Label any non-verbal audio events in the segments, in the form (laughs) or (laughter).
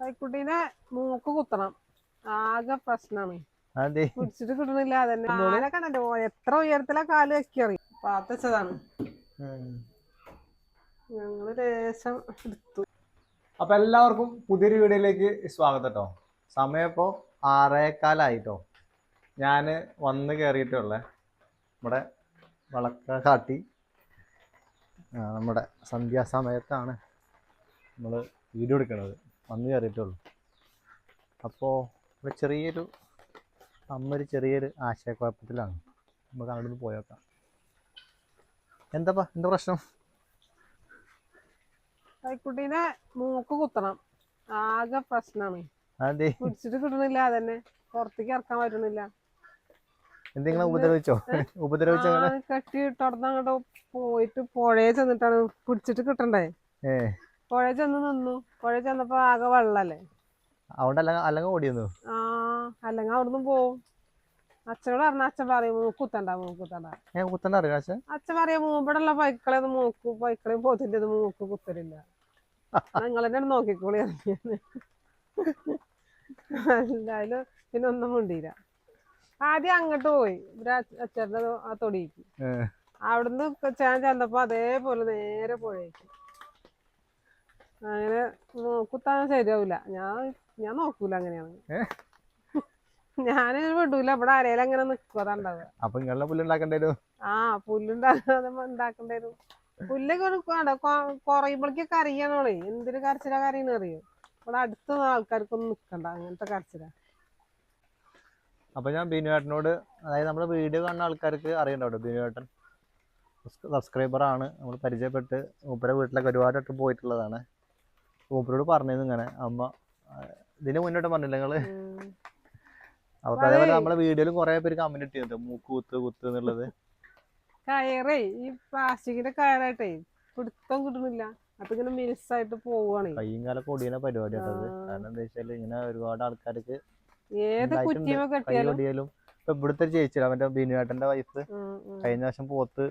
കൈക്കുട്ടീനെ മൂക്ക് കുത്തണം. ആകെ പ്രശ്നമാണ് അതെ. പിടിച്ചിട്ട് കിട്ടണില്ല അതന്നെ. കാലൊക്കെ കണ്ടോ? എത്ര ഉയരത്തിലാ കാൽ വെക്കറി? പാത്തച്ചതാണ് ഞങ്ങൾ ലേശം എടുത്തു. അപ്പൊ എല്ലാവർക്കും പുതിയൊരു വീഡിയോയിലേക്ക് സ്വാഗതം കേട്ടോ സമയം ഇപ്പൊ ആറേക്കാലായിട്ടോ ഞാൻ വന്ന് കേറിയിട്ടുള്ളേ. നമ്മുടെ വളക്ക കാട്ടി നമ്മുടെ സന്ധ്യാസമയത്താണ് നമ്മൾ വീഡിയോ എടുക്കണത് വന്ന് കയറിയിട്ടുള്ളൂ അപ്പോൾ ഇവിടെ ചെറിയൊരു അമ്മ ഒരു ചെറിയൊരു ആശയക്കുഴപ്പത്തിലാണ്. നമുക്ക് അങ്ങോട്ട് ഒന്ന് പോയേക്കാം. എന്താപ്പാ എന്താ പ്രശ്നം? കൈക്കുട്ടീനെ മൂക്ക് കുത്തണം. ആകെ പ്രശ്നമാണ് പിടിച്ചിട്ട് കിട്ടണില്ല അതന്നെ. പുറത്തേക്ക് ഇറക്കാൻ പറ്റണില്ല. എന്തെങ്കിലും ഉപദ്രവിച്ചോ? ഉപദ്രവിച്ചോ ആ, അങ്ങനെ? കെട്ടിയിട്ടവിടുന്ന് അങ്ങോട്ട് പോയിട്ട് പുഴയെ ചെന്നിട്ടാണ് കുടിച്ചിട്ട് കിട്ടണ്ടേ. ഏ. പുഴയിൽ ചെന്ന് നിന്നു. പുഴ ചെന്നപ്പോ ആകെ വെള്ളല്ലേ? അവിടെ അല്ലെങ്കിൽ അല്ലെങ്കിൽ ഓടിയെന്നു? ആ അല്ലെങ്കിൽ അവിടുന്ന് പോവും. അച്ഛനോട് പറഞ്ഞ അച്ഛൻ പറയും മൂക്കുത്തണ്ട മൂക്കുത്തണ്ട ഏ കുത്തണ്ട അറിയാം അച്ഛൻ? അച്ഛൻ പറയാ മൂമ്പടുള്ള പൈക്കളെ ഒന്നും മൂക്ക് പൈക്കളെയും പോത്തിന്റെ ഒന്നും മൂക്ക് കുത്തലില്ല. (laughs) നിങ്ങൾ തന്നെ നോക്കിക്കോളി ഇറങ്ങിയെന്ന് എന്തായാലും പിന്നെ ഒന്നും മിണ്ടിയില്ല. ആദ്യം അങ്ങോട്ട് പോയി. ഇവിടെ അച്ഛന്റെ ആ തൊടിക്ക് അവിടുന്ന് ചേൻ ചെന്നപ്പോ അതേപോലെ നേരെ പുഴയ്ക്ക് അങ്ങനെ കുത്താൻ ശരിയാവില്ല ഞാൻ ഞാൻ നോക്കൂല അങ്ങനെയാണ്? ഞാൻ വിടൂല ഇവിടെ ആരേലും അങ്ങനെ നിക്കുക അതാണ്ടാവുക അപ്പൊ നിങ്ങളുടെ ആ വരും. പുല്ലൊക്കെ കുറയുമ്പോഴേക്കൊക്കെ അറിയണോളേ എന്തൊരു കരച്ചില കരയണ അറിയോ? ഇവിടെ അടുത്ത ആൾക്കാർക്കൊന്നും നിക്കണ്ട. അങ്ങനത്തെ കരച്ചില. അപ്പൊ ഞാൻ ബിനുവേട്ടനോട് അതായത് നമ്മുടെ വീഡിയോ കാണുന്ന ആൾക്കാർക്ക് അറിയണ്ടാവും ബിനുവേട്ടൻ സബ്സ്ക്രൈബർ ആണ് നമ്മൾ പരിചയപ്പെട്ട് മൂപ്പരെ വീട്ടിലൊക്കെ ഒരുപാട് വട്ടം പോയിട്ടുള്ളതാണ്. മൂപ്പരോട് പറഞ്ഞത് ഇങ്ങനെ. അമ്മ ഇതിനു മുന്നോട്ട് പറഞ്ഞില്ല നിങ്ങൾ? അപ്പൊ അതേപോലെ നമ്മളെ വീഡിയോയിലും കുറെ പേര് കമന്റ് ഇട്ടിരുന്നു. മൂക്ക് കുത്ത് കുത്ത് എന്നുള്ളത്. കയറേ ഈ പ്ലാസ്റ്റിക്കിന്റെ കയറായിട്ടേ പിടുത്തം കിട്ടുന്നില്ല അപ്പൊ ഇങ്ങനെ മിനിസായിട്ട് പോവാണേ കയ്യും കാലൊക്കെ ഒടിയുന്ന പരിപാടിയാണ് കാരണം എന്താ വെച്ചാൽ ഇങ്ങനെ ഒരുപാട് ആൾക്കാർക്ക് ഏത് ഉണ്ടായിട്ടുണ്ട്. കുറ്റിയമ കൈ കെട്ടിയാലും. ഇപ്പൊ ഇവിടുത്തെ ചേച്ചി അവന്റെ ബിനുവേട്ടന്റെ വൈഫ്. കഴിഞ്ഞ വർഷം പോത്ത്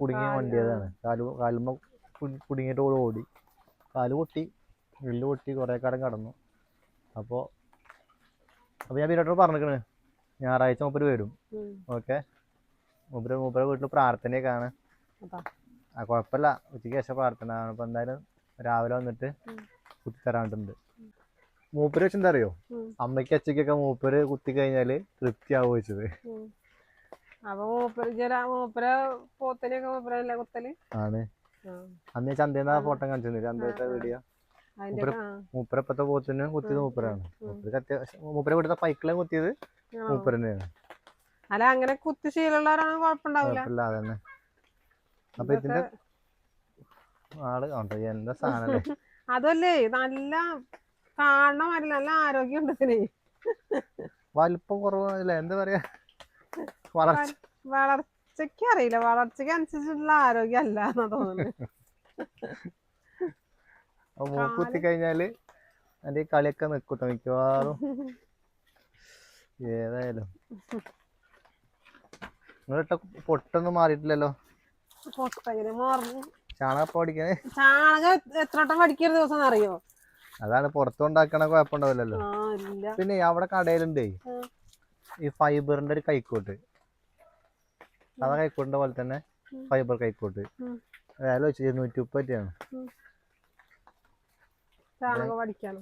കുടുങ്ങിയ വണ്ടിയതാണ്. കാലുമ കുടുങ്ങിയിട്ട് ഓടി. കാൽ പൊട്ടി എല്ല് പൊട്ടി കുറേ കാലം കടന്നു. അപ്പോൾ അപ്പോൾ ഞാൻ ബിനുവേട്ടനോട് പറഞ്ഞിരിക്കണ്. ഞായറാഴ്ച മൂപ്പര് വരും. ഓക്കെ? മൂപ്പര് മൂപ്പരെ വീട്ടിൽ പ്രാർത്ഥനയൊക്കെയാണ്. ആ കുഴപ്പമില്ല. ഉച്ചയ്ക്ക് ശേഷം പ്രാർത്ഥന. അപ്പോൾ എന്തായാലും രാവിലെ വന്നിട്ട്. കുത്തിത്തരാണ്ടുണ്ട് മൂപ്പര് വെച്ച് എന്താ അറിയോ? അമ്മയ്ക്ക് അച്ഛക്കൊക്കെ മൂപ്പര് കുത്തി കഴിഞ്ഞാൽ തൃപ്തിയാവും വെച്ചത്. അപ്പൊ മൂപ്പര് മൂപ്പര പോത്തനെയൊക്കെ മൂപ്പരല്ലേ കുത്തൽ? ആണ്. അന്ന് ചന്തേന്ന് ആ. ഫോട്ടോ കാണിച്ചു ചന്തത്തെ. വീഡിയോ. മൂപ്പരപ്പത്തെ പോത്തിന് കുത്തിയത് മൂപ്പരാണ്. മൂപ്പര മൂപ്പർക്ക് അത്യാവശ്യം മൂപ്പരെ ഇവിടുത്തെ പൈക്കിളെ കുത്തിയത് മൂപ്പരന്നെയാണ്. അല്ല അങ്ങനെ കുത്തി ശീലമുള്ളവരാണെങ്കിൽ കുഴപ്പമുണ്ടാവില്ല അതന്നെ. അപ്പൊ ഇതിന്റെ ആൾ കണ്ടോ? എന്താ സാധനം (laughs) അതല്ലേ നല്ല കാണണ മാതിരി നല്ല ആരോഗ്യം ഉണ്ട് ഇതിന്. വലിപ്പം കുറവല്ലേ എന്താ പറയാ? വളർച്ച. വളർച്ചയ്ക്ക് അറിയില്ല വളർച്ചയ്ക്ക് അനുസരിച്ചുള്ള ആരോഗ്യം അല്ല എന്നാ തോന്നുന്നത് കഴിഞ്ഞാൽ അതിന്റെ കളിയൊക്കെ നിൽക്കൂട്ടോ മിക്കവാറും. ഏതായാലും. നിങ്ങളിട്ട പൊട്ടൊന്നും മാറിയിട്ടില്ലല്ലോ? ചാണകപ്പം അടിക്കണേ ചാണകം എത്ര വട്ടം കടിക്കുന്ന ദിവസം അറിയോ? അതാണ് പുറത്തുണ്ടാക്കണ കുഴപ്പമുണ്ടാവില്ലല്ലോ. പിന്നെ അവിടെ കടയിലുണ്ടേ ഈ ഫൈബറിന്റെ ഒരു കൈക്കോട്ട്. സാധാ കൈക്കോട്ടിന്റെ പോലെ തന്നെ ഫൈബർ കൈക്കോട്ട്. വില വെച്ച് ഇരുന്നൂറ്റി മുപ്പത് രൂപയാണ്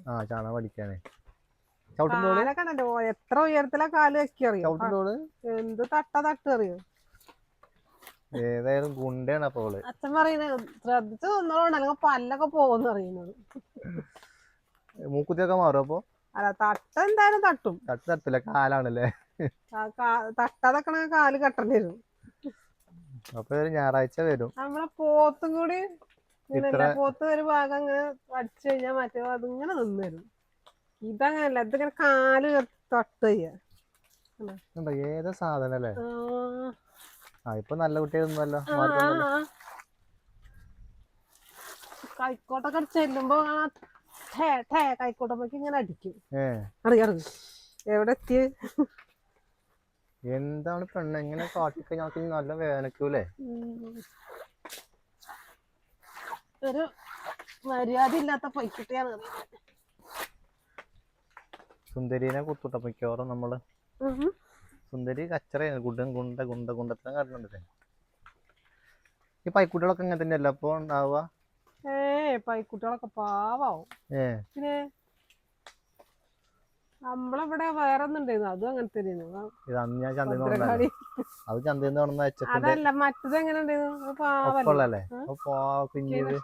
ആ ചാണകം പഠിക്കാനേ എത്ര ഉയരത്തിലാ കാൽ വെക്കി അറിയോ? ചവിട്ടുന്നോൾ എന്ത് തട്ട തട്ട് അറിയോ? ഏതായാലും ഗുണ്ടയാണ് അപ്പൊ അവൾ. അച്ഛൻ പറയുന്നത് ശ്രദ്ധിച്ചു നിന്നോണ്ട് അല്ലെങ്കിൽ പല്ലൊക്കെ പോകുന്ന അറിയുന്നത് മൂക്കുത്തിയൊക്കെ മാറും അപ്പൊ? അല്ല തട്ട എന്തായാലും തട്ടും. തട്ട് തട്ടില്ല കാലാണല്ലേ? ആ കാ- തട്ടാതെക്കണ കാൽ കെട്ടേണ്ടി വരും. അപ്പൊ ഒരു ഞായറാഴ്ച വരും. നമ്മളെ പോത്തും കൂടി പോത്ത് ഒരു ഭാഗം അങ്ങനെ അടിച്ചു കഴിഞ്ഞാൽ മറ്റേ അതിങ്ങനെ നിന്ന് വരും. ഇതങ്ങനല്ല ഇതിങ്ങനെ കാൽ തൊട്ട് ചെയ്യാ. ഏതാ സാധനം അല്ലേ? ആ, ഇപ്പൊ നല്ല കുട്ടിയൊന്നുമല്ലോ. കൈക്കോട്ടൊക്കെ ചെല്ലുമ്പോ കൈക്കോട്ടമ്മക്ക് ഇങ്ങനെ അടിക്കും. ഏ. അറിയാം അറിയാം എവിടെ എത്തിയ? എന്താണ് പെണ്ണ്? എങ്ങനെ കാട്ടിക്കഴിഞ്ഞാൽ നല്ല വേനക്കൂലേ ഒരു മര്യാദ ഇല്ലാത്ത പൊയ്ക്കുട്ടിയാണ് സുന്ദരീനെ കുത്തുട്ട മിക്കവാറും നമ്മൾ. സുന്ദരി കച്ചറയാണ്. ഗുണ്ടൻ ഗുണ്ട ഗുണ്ട ഗുണ്ടത്തരം കാരണമുണ്ടല്ലേ ഈ പൈക്കുട്ടികളൊക്കെ ഇങ്ങനെ തന്നെയല്ല? അപ്പൊ ഉണ്ടാവുക? ഏ പൈക്കുട്ടികളൊക്കെ പാവാവും. ഏ. പിന്നെ നമ്മളിവിടെ വേറെ ഒന്നുണ്ടായിരുന്നു അതും അങ്ങനെ തന്നെയായിരുന്നു. ഇത് അന്ന് ഞാൻ ചന്തയിൽ നിന്ന് അത് ചന്തയിൽ നിന്ന് വന്ന അച്ചപ്പിന്റെ അതല്ല മറ്റത് എങ്ങനെ ഉണ്ടായിരുന്നു? പാവല്ലേ? കുഞ്ഞത്.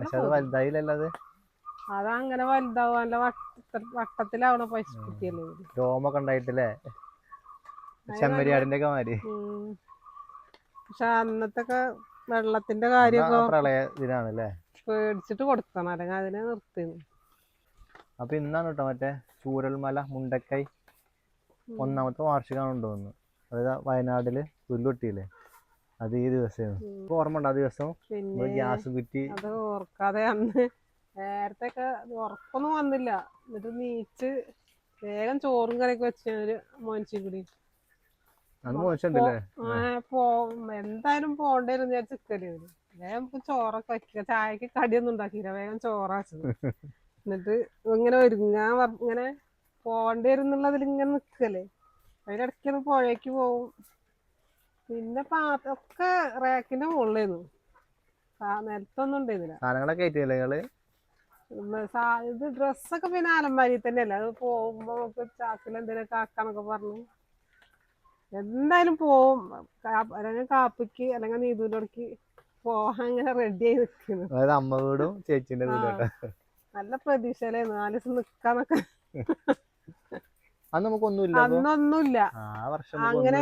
പക്ഷെ അത് അതങ്ങനെ വലുതാവും. നല്ല വട്ടത്തിലാവണ ഇത്. രോമൊക്കെ ഉണ്ടായിട്ടില്ലേ? ചെമ്മരിയാടിന്റെ ഒക്കെ മാതിരി. പക്ഷെ അന്നത്തെ വെള്ളത്തിന്റെ കാര്യമൊക്കെ പ്രളയ ഇതിനാണല്ലേ പേടിച്ചിട്ട് കൊടുക്കണം. അല്ലെങ്കിൽ അതിനെ നിർത്തിയിരുന്നു. അപ്പൊ ഇന്നാണ് കേട്ടോ മറ്റേ ചൂരൽമല മുണ്ടക്കൈ ഒന്നാമത്തെ വാർഷികമാണ് തോന്നുന്നു. അതായത് വയനാട്ടിൽ പുല്ലൊട്ടിയില്ലേ? അത് ഈ ദിവസം ഉം. ഓർമ്മ ഉണ്ടോ ആ ദിവസം? ഗ്യാസ് കുറ്റി അത് ഓർക്കാതെ അന്ന് നേരത്തെ ഒക്കെ ഉറപ്പൊന്നും വന്നില്ല. എന്നിട്ട് നീച്ച് വേഗം ചോറും കറിയൊക്കെ വെച്ച് ഒരു മോനിച്ചും കൂടി. എന്തായാലും പോണ്ടേരും ഞാൻ വേഗം ചോറൊക്കെ വെക്കുക ചായക്ക് കടിയൊന്നും ഉണ്ടാക്കിയില്ല. വേഗം ചോറാച്ചത് (laughs) എന്നിട്ട് ഇങ്ങനെ വരും. ഞാൻ ഇങ്ങനെ പോണ്ടേ എന്നുള്ളതിൽ ഇങ്ങനെ നിക്കല്ലേ അതിനിടയ്ക്ക് അത് പുഴയ്ക്ക് പോവും. പിന്നെ പാത്രം ഒക്കെ റാക്കിന്റെ മുകളിലായിരുന്നു. നിലത്തൊന്നും ഉണ്ടായിരുന്നില്ല. സാധനങ്ങളൊക്കെ നിങ്ങൾ ഇത് ഡ്രസ്സൊക്കെ പിന്നെ അലമാരി തന്നെയല്ലേ? അത് പോകുമ്പോ നമുക്ക് ചാക്കിൽ എന്തെങ്കിലുമൊക്കെ ആക്കാന്നൊക്കെ പറഞ്ഞു. എന്തായാലും പോവും. അല്ലെങ്കിൽ കാപ്പിക്ക് അല്ലെങ്കിൽ നീതൂലോടക്ക് പോവാൻ അങ്ങനെ റെഡി ആയി നിൽക്കുന്നു അതായത് അമ്മ വീടും ചേച്ചിന്റെ വീടും നല്ല പ്രതീക്ഷ നാല് ദിവസം നിക്കാന്നൊക്കെ. അന്ന് നമുക്കൊന്നുമില്ല അപ്പൊ? അന്നൊന്നുമില്ല. അങ്ങനെ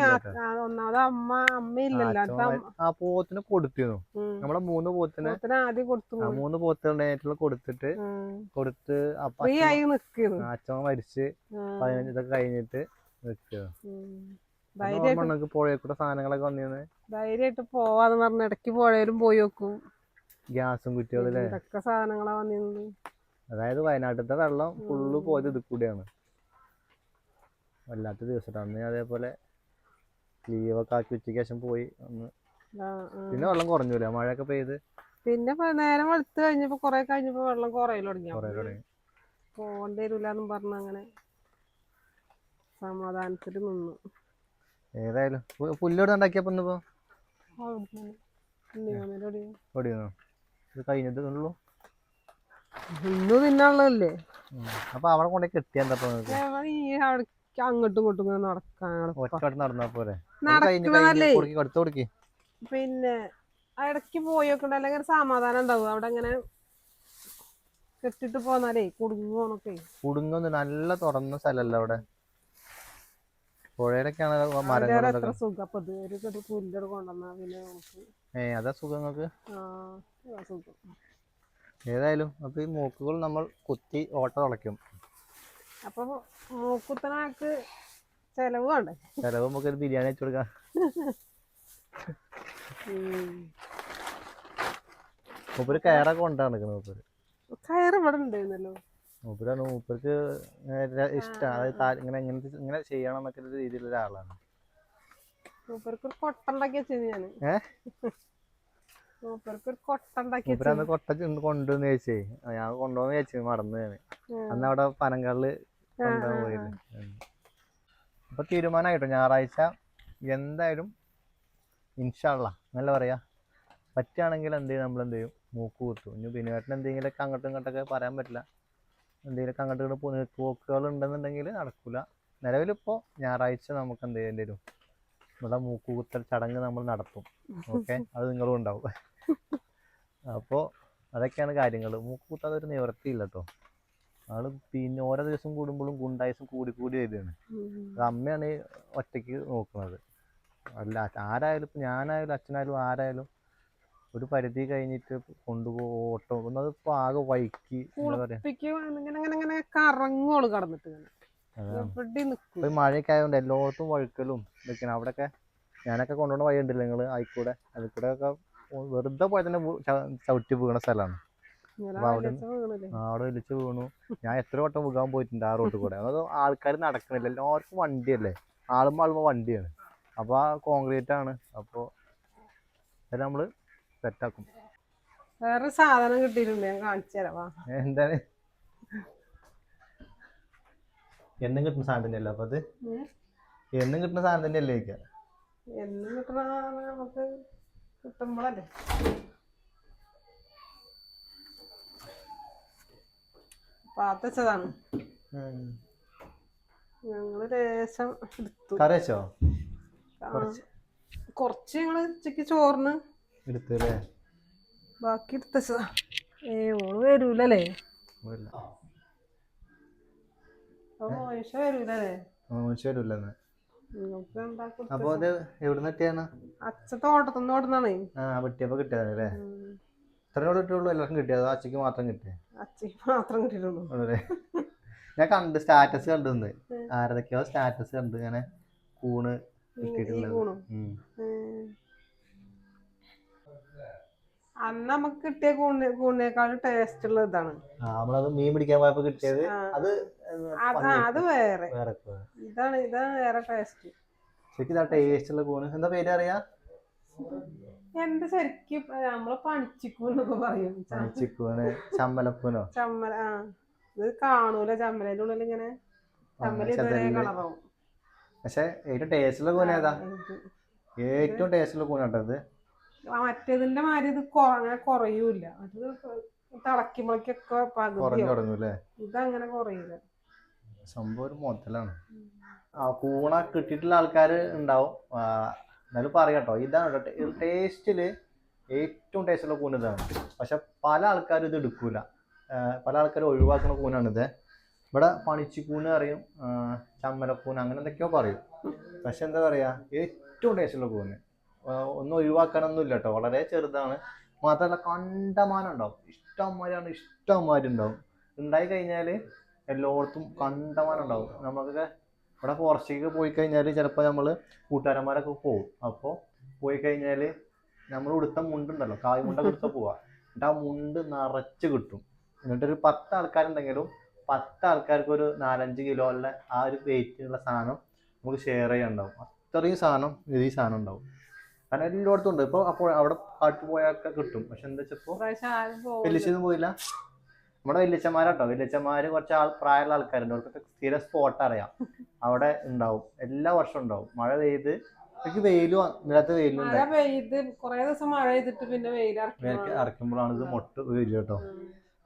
ഒന്നാമത് അമ്മ അമ്മയില്ലല്ലോ ആ, പോത്തിന് കൊടുത്തിരുന്നു. നമ്മളെ മൂന്ന് പോത്തിന് ആദ്യം കൊടുത്തു. മൂന്ന് പോത്തുകളുടെ കൊടുത്തിട്ട് കൊടുത്ത് അച്ഛൻ- മരിച്ച് പതിനഞ്ച് ഇതൊക്കെ കഴിഞ്ഞിട്ട് നിൽക്കുക. ധൈര്യമായിട്ട് നമുക്ക് പുഴയിൽ കൂടെ സാധനങ്ങളൊക്കെ വന്നിരുന്നു ധൈര്യമായിട്ട് പോവാന്ന് പറഞ്ഞ ഇടയ്ക്ക് പുഴയിലും പോയി നോക്കും. ഗ്യാസും കുറ്റികളും സാധനങ്ങളാ വന്നിരുന്നത് അതായത് വയനാട്ടിലത്തെ വെള്ളം ഫുള്ള് പോയത് ഇത് കൂടിയാണ് വല്ലാത്ത ദിവസം അന്ന് അതേപോലെ ലീവൊക്കെ ആക്കി ഉച്ചയ്ക്ക് ശേഷം പോയി ഒന്ന്. പിന്നെ വെള്ളം കുറഞ്ഞൂല മഴയൊക്കെ പെയ്ത് പിന്നെ നേരം വെളുത്ത് കഴിഞ്ഞപ്പോ കൊറേ കഴിഞ്ഞപ്പോ വെള്ളം കുറയൽ തുടങ്ങി. കുറെ പറഞ്ഞു അങ്ങനെ സമാധാനത്തിൽ നിന്നു. ഏതായാലും പുല്ല് പുല്ലോട് ഉണ്ടാക്കിയപ്പോ ഇന്നിപ്പോ? കഴിഞ്ഞിട്ടുള്ളൂ ഇന്നു തിന്നാനുള്ളതല്ലേ? അപ്പൊ അവിടെ കൊണ്ടേ കെട്ടിയാ അങ്ങോട്ടും ഇങ്ങോട്ടും ഇങ്ങനെ നടക്കാൻ നടന്നാ പോരെ? പിന്നെ ഇടയ്ക്ക് പോയി നോക്കണ്ട അല്ലെങ്കിൽ ഒരു സമാധാനം ഉണ്ടാവും. അവിടെ അങ്ങനെ കെട്ടിട്ട് പോന്നാലേ കുടുങ്ങുന്നൊക്കെ കുടുങ്ങൊന്ന് നല്ല തുറന്ന സ്ഥലല്ല അവിടെ? പുഴയിലൊക്കെയാണ് അതിലേറെ എത്ര മരങ്ങളൊക്കെ സുഖം. അപ്പൊ ഒരു കെട്ട് പുല്ലട് കൊണ്ടുവന്നാ പിന്നെ ഏ അതാ സുഖം നിങ്ങൾക്ക് ആ ആ സുഖം. ഏതായാലും അപ്പൊ ഈ മൂക്കുകൾ നമ്മൾ കുത്തി ഓട്ട തുളയ്ക്കും അപ്പൊ മൂക്കുത്തനാക്ക് ചെലവ് വേണ്ടേ? ചിലവ് നമുക്ക് ബിരിയാണി വെച്ചു കൊടുക്കാം. മൂപ്പര് കയറൊക്കെ കൊണ്ടാണ് നിൽക്കുന്നത് മൂപ്പര്. കയറ് ഇവിടെ ഉണ്ടായിരുന്നല്ലോ മൂപ്പരാണ് മൂപ്പർക്ക് ഇഷ്ടമാണ് അതായത് ഇങ്ങനെ ഇങ്ങനത്തെ ഇങ്ങനെ ചെയ്യണം എന്നൊക്കെ രീതിയിലുള്ള ഒരാളാണ്. മൂപ്പർക്ക് ഒരു ചെയ്ത് ഞാൻ വെച്ചത് ഞാൻ ഏ? മൂപ്പർക്ക് ഒരു കൊട്ട കൊണ്ടുവന്ന് ചോദിച്ചേ ഞാൻ കൊണ്ടുവന്ന് ചോദിച്ചു മറന്നു ഞാൻ അന്ന് അവിടെ പനങ്കളിൽ ഉം. അപ്പൊ തീരുമാനമായിട്ടോ ഞായറാഴ്ച എന്തായാലും ഇൻഷാള്ള നല്ല പറയാ. പറ്റുകയാണെങ്കിൽ എന്ത് ചെയ്യും? നമ്മൾ എന്ത് ചെയ്യും? മൂക്ക് കുത്തും. ഇനി ബിനുവേട്ടൻ എന്തെങ്കിലുമൊക്കെ അങ്ങോട്ടും ഇങ്ങോട്ടൊക്കെ പറയാൻ പറ്റില്ല. എന്തെങ്കിലുമൊക്കെ അങ്ങോട്ട് ഇങ്ങോട്ട് പോക്കുകൾ ഉണ്ടെന്നുണ്ടെങ്കിൽ നടക്കില്ല നിലവിലിപ്പോൾ ഞായറാഴ്ച നമുക്ക് എന്ത് ചെയ്യേണ്ടി വരും? ഇവിടെ മൂക്കുകുത്തൽ ചടങ്ങ് നമ്മൾ നടത്തും. ഓക്കെ? അത് നിങ്ങളും ഉണ്ടാവും. അപ്പോൾ അതൊക്കെയാണ് കാര്യങ്ങൾ മൂക്ക് കുത്താതെ ഒരു നിവൃത്തിയില്ല കേട്ടോ ആൾ പിന്നെ ഓരോ ദിവസം കൂടുമ്പോഴും ഗുണ്ടായുസം കൂടി കൂടി വരികയാണ്. അമ്മയാണ് ഒറ്റയ്ക്ക് നോക്കുന്നത് അല്ല ആരായാലും ഇപ്പം ഞാനായാലും അച്ഛനായാലും ആരായാലും ഒരു പരിധി കഴിഞ്ഞിട്ട് കൊണ്ടുപോകും ഓട്ടോ ഒന്നത് ഇപ്പോൾ ആകെ വൈക്കി എന്താ കറങ്ങോൾ കടന്നിട്ട് ഇപ്പൊ മഴയൊക്കെ ആയതുകൊണ്ട് എല്ലായിടത്തും വഴുക്കലും ഇതൊക്കെയാണ്. അവിടെയൊക്കെ ഞാനൊക്കെ കൊണ്ടുപോകുന്ന വഴി ഉണ്ടല്ലോ നിങ്ങൾ ആയിക്കൂടെ അതിൽ കൂടെ ഒക്കെ വെറുതെ പോയ തന്നെ ചവിട്ടി വീണ സ്ഥലമാണ് അവിടെ അവിടെ വലിച്ച് വീണു. ഞാൻ എത്ര വട്ടം വീകാൻ പോയിട്ടുണ്ട് ആ റോട്ടിൽ കൂടെ. അത് ആൾക്കാർ നടക്കണില്ല. എല്ലാവർക്കും വണ്ടിയല്ലേ? ആളും ആളുമ്പോൾ വണ്ടിയാണ്. അപ്പോൾ ആ കോൺക്രീറ്റ് ആണ്. അപ്പോൾ അത് നമ്മൾ സെറ്റാക്കും വേറെ സാധനം കിട്ടിയിട്ടുണ്ട്. ഞാൻ കാണിച്ചു തരാം. എന്താണ്? എന്നും കിട്ടുന്ന സാധനം തന്നെയല്ലേ? അപ്പൊ അത്. എന്നും കിട്ടുന്ന സാധനം തന്നെയല്ലേ എന്നും കിട്ടണ നമുക്ക് കിട്ടുമ്പോഴല്ലേ പാത്തച്ചതാണ്. ഞങ്ങൾ ലേശം എടുത്തു. കറി വെച്ചോ? കുറച്ച്. ഞങ്ങൾ ഉച്ചയ്ക്ക് ചോറിന് എടുത്തല്ലേ ബാക്കി എടുത്തച്ചതാ. ഏ ഓൾ വരൂലല്ലേ? വരൂലല്ലേ? ഉണ്ടാക്കി അപ്പൊ അത് എവിടുന്ന് എത്തിയാണ് അച്ഛത്തെ തോട്ടത്തുനിന്ന് ഓടുന്നാണേ ആ വെട്ടിയപ്പോ കിട്ടിയതല്ലേ ഇത്രയോട് കിട്ടുള്ളൂ എല്ലാവർക്കും കിട്ടിയത് അച്ഛക്ക് മാത്രം കിട്ടിയ? അച്ഛക്ക് മാത്രം കിട്ടിയിട്ടുള്ളൂ. ഞാൻ കണ്ട് സ്റ്റാറ്റസ് കണ്ടിരുന്നു ആരതൊക്കെയോ സ്റ്റാറ്റസ് കണ്ട് ഇങ്ങനെ കൂണ് കിട്ടിയിട്ടുള്ളത് അന്ന് നമുക്ക് കിട്ടിയ കൂണ് കൂണിനേക്കാളും ടേസ്റ്റ് ഉള്ള ഇതാണ്. നമ്മളത് മീൻ പിടിക്കാൻ പോയപ്പോ കിട്ടിയത് അത് അത് വേറെ. ഇതാണ് ഇതാണ് വേറെ ടേസ്റ്റ് ശരിക്കും ഇതാ ടേസ്റ്റ് ഉള്ള കൂണ് എന്താ പേര് അറിയാ? എന്റെ ശരിക്കും നമ്മൾ പണിച്ചിക്കൂന്നൊക്കെ പറയും. ച- ചിക്കൂണ് ചമ്മലപ്പൂനോ? ചമ്മല ആ. ഇത് കാണൂല ചമ്മലേന്റെ ഉള്ളിൽ ഇങ്ങനെ? ചമ്മല ഇതുവരെ. കളറാവും. പക്ഷെ ഏറ്റവും ടേസ്റ്റ് ഉള്ള കൂന ഏതാ ഏറ്റവും ടേസ്റ്റ് ഉള്ള കൂന ഇത്. ആ മറ്റേതിന്റെ മാതിരി ഇത് അങ്ങനെ കുറയൂല അത് തിളക്കുമ്പോഴേക്കൊക്കെ പകുതി ഇതങ്ങനെ കുറയില്ല സംഭവം ഒരു മുതലാണ് ആ കൂണ കിട്ടിയിട്ടുള്ള ആൾക്കാർ ഉണ്ടാവും. എന്നാലും പറയാം കേട്ടോ ഇതാണ് ടേസ്റ്റിൽ ഏറ്റവും ടേസ്റ്റുള്ള കൂണ് ഇതാണ്. പക്ഷെ പല ആൾക്കാരും ഇത് എടുക്കൂല. പല ആൾക്കാരും ഒഴിവാക്കുന്ന കൂനാണിത് ഇവിടെ പണിച്ചിക്കൂണ് അറിയും ആ, ചമ്മലക്കൂന് അങ്ങനെ എന്തൊക്കെയോ പറയും. പക്ഷെ എന്താ പറയാ ഏറ്റവും ടേസ്റ്റുള്ള കൂന് ആ, ഒന്നും ഒഴിവാക്കാനൊന്നും ഇല്ല കേട്ടോ വളരെ ചെറുതാണ്. മാത്രമല്ല കണ്ടമാനം ഉണ്ടാവും ഇഷ്ടംമാരാണ് ഇഷ്ടംമാരുണ്ടാവും. ഉണ്ടായി കഴിഞ്ഞാൽ എല്ലായിടത്തും കണ്ടമാനം ഉണ്ടാവും നമുക്കൊക്കെ ഇവിടെ ഫോറസ്റ്റിലേക്ക് പോയി കഴിഞ്ഞാൽ ചിലപ്പോൾ നമ്മൾ കൂട്ടുകാരന്മാരൊക്കെ പോകും അപ്പോൾ പോയി കഴിഞ്ഞാൽ നമ്മൾ ഉടുത്ത മുണ്ടുണ്ടല്ലോ കായ് മുണ്ടൊക്കെ എടുത്ത പോവാ. എന്നിട്ട് ആ മുണ്ട് നിറച്ച് കിട്ടും. എന്നിട്ടൊരു പത്ത് ആൾക്കാരുണ്ടെങ്കിലും പത്ത് ആൾക്കാർക്ക് ഒരു നാലഞ്ച് കിലോ ഉള്ള ആ ഒരു വെയിറ്റ് ഉള്ള സാധനം നമുക്ക് ഷെയർ ചെയ്യാൻ ഉണ്ടാവും അത്രയും സാധനം ഈ സാധനം ഉണ്ടാവും. കാരണം എല്ലായിടത്തും ഉണ്ട്. ഇപ്പൊ അപ്പോൾ അവിടെ പാട്ട് പോയൊക്കെ കിട്ടും. പക്ഷെ എന്താ പോകും വലിയച്ചൊന്നും പോയില്ല. നമ്മുടെ വലിയച്ചന്മാരാട്ടോ വലിയച്ചന്മാര് കുറച്ച് ആൾ പ്രായമുള്ള ആൾക്കാരുണ്ട്. അവർക്ക് സ്ഥിര സ്പോട്ട് അറിയാം. അവിടെ ഉണ്ടാവും. എല്ലാ വർഷവും ഉണ്ടാവും. മഴ പെയ്ത് എനിക്ക് വെയിലും ഇന്നലത്തെ വെയിലും ഇറക്കുമ്പോഴാണ് ഇത് മൊട്ട് വരിക കേട്ടോ.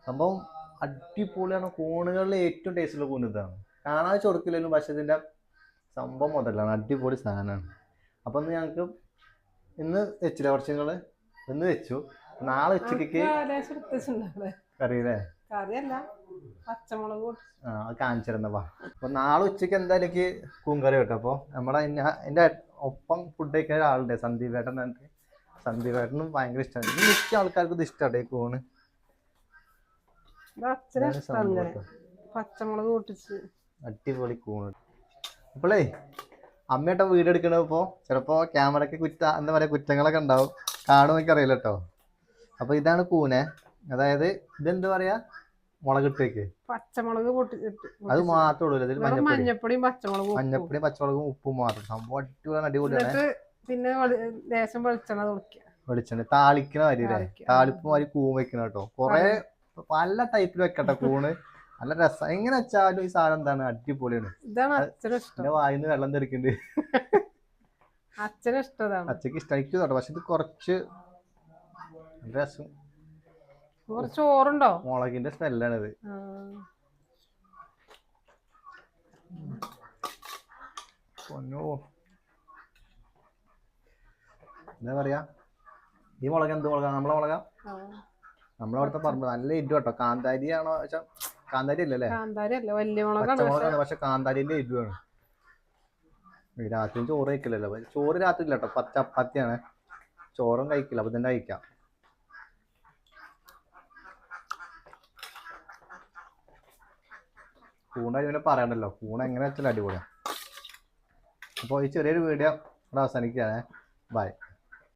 സംഭവം അടിപൊളിയാണ്. കൂണുകളിൽ ഏറ്റവും ടേസ്റ്റുള്ള കൂണ് ഇതാണ്. കാണാൻ ചൊറുക്കില്ലെങ്കിലും പക്ഷെ ഇതിന്റെ സംഭവം മുതലാണ്. അടിപൊളി സാധനമാണ്. അപ്പം ഞങ്ങൾക്ക് ഇന്ന് വെച്ചില്ല കുറച്ച് നിങ്ങൾ ഇന്ന് വെച്ചു. നാളെ കറിയില്ലേ? കറിയല്ല പച്ചമുളക് ആ കാണിച്ചിരുന്നപ്പാ അപ്പൊ നാളെ ഉച്ചയ്ക്ക് എന്തായാലും എനിക്ക് കൂങ്കറി കിട്ടും അപ്പൊ നമ്മളെ എന്റെ ഒപ്പം ഫുഡ് കഴിക്കുന്ന ഒരാളുണ്ട് സന്ദീപ് ഏട്ടൻ എന്നിട്ട് സന്ദീപ് ഏട്ടനും ഭയങ്കര ഇഷ്ടമാണ് മിക്ക ആൾക്കാർക്കും ഇത് ഇഷ്ടമാണ് ഈ കൂണ്. പച്ചമുളക് പൊട്ടിച്ച് അടിപൊളി കൂണ്. അപ്പോളേ അമ്മയുടെ എടുക്കണത് എടുക്കണപ്പോ ചിലപ്പോ ക്യാമറയ്ക്ക് കുറ്റ എന്താ പറയാ കുറ്റങ്ങളൊക്കെ ഉണ്ടാവും. കാണുമെന്ന് എനിക്കറിയില്ല കേട്ടോ അപ്പൊ ഇതാണ് പൂനെ അതായത് ഇതെന്താ പറയാ? മുളകിട്ടേക്ക്. പച്ചമുളക് അത് മാത്രമേ ഉള്ളൂ ഇതിൽ മഞ്ഞപ്പൊടിയും പച്ചമുളകും ഉപ്പും. പച്ചമുളകും ഉപ്പും മാത്രം. സംഭവം അടിപൊളിയാണ്. അടിപൊളിയാണ് പിന്നെ ലേശം വെളിച്ചെണ്ണ തുളിക്കുക വെളിച്ചെണ്ണ താളിക്കണ അല്ലേ? താളിപ്പ് മാതിരി കൂൺ വെക്കണം കേട്ടോ കൊറേ പല ടൈപ്പിൽ വെക്കട്ടെ കൂണ്. നല്ല രസം. എങ്ങനെ വെച്ചാലും ഈ സാധനം എന്താണ്? അടിപൊളിയാണ്. ഇതാണ് അച്ഛനും ഇഷ്ടം. എന്റെ വായിന്ന് വെള്ളം തെറിക്കുന്നുണ്ട് അച്ഛനും ഇഷ്ടതാണ്. അച്ഛക്ക് ഇഷ്ടമായിരിക്കും കേട്ടോ. പക്ഷെ ഇത് കുറച്ച് നല്ല രസം. കുറച്ച് ചോറുണ്ടോ? മുളകിന്റെ സ്മെല്ലാണിത്. ആ. പൊന്നോ. എന്താ പറയാ? ഈ മുളക് എന്ത് മുളകാ? നമ്മളെ മുളകാ? ആ. നമ്മളവിടുത്തെ പറമ്പ്. നല്ല ഇരു കേട്ടോ. കാന്താരി ആണോ വെച്ചാ കാന്താരി അല്ലല്ലേ കാന്താരി അല്ല വലിയ മുളകാണ് പക്ഷെ കാന്താരിന്റെ എരിവാണ്. രാത്രി ചോറ് കഴിക്കില്ലല്ലോ. അപ്പൊ ചോറ് രാത്രി ഇല്ല കേട്ടോ ചപ്പാത്തിയാണ്. ചോറും കഴിക്കില്ല അപ്പൊ തന്നെ കഴിക്കാം. കൂണ ഇവനെ പറയണ്ടല്ലോ കൂണ എങ്ങനെ വെച്ചാലും അടിപൊളിയാണ് അപ്പോൾ ഈ ചെറിയൊരു വീഡിയോ ഇവിടെ അവസാനിക്കുകയാണ്. ബൈ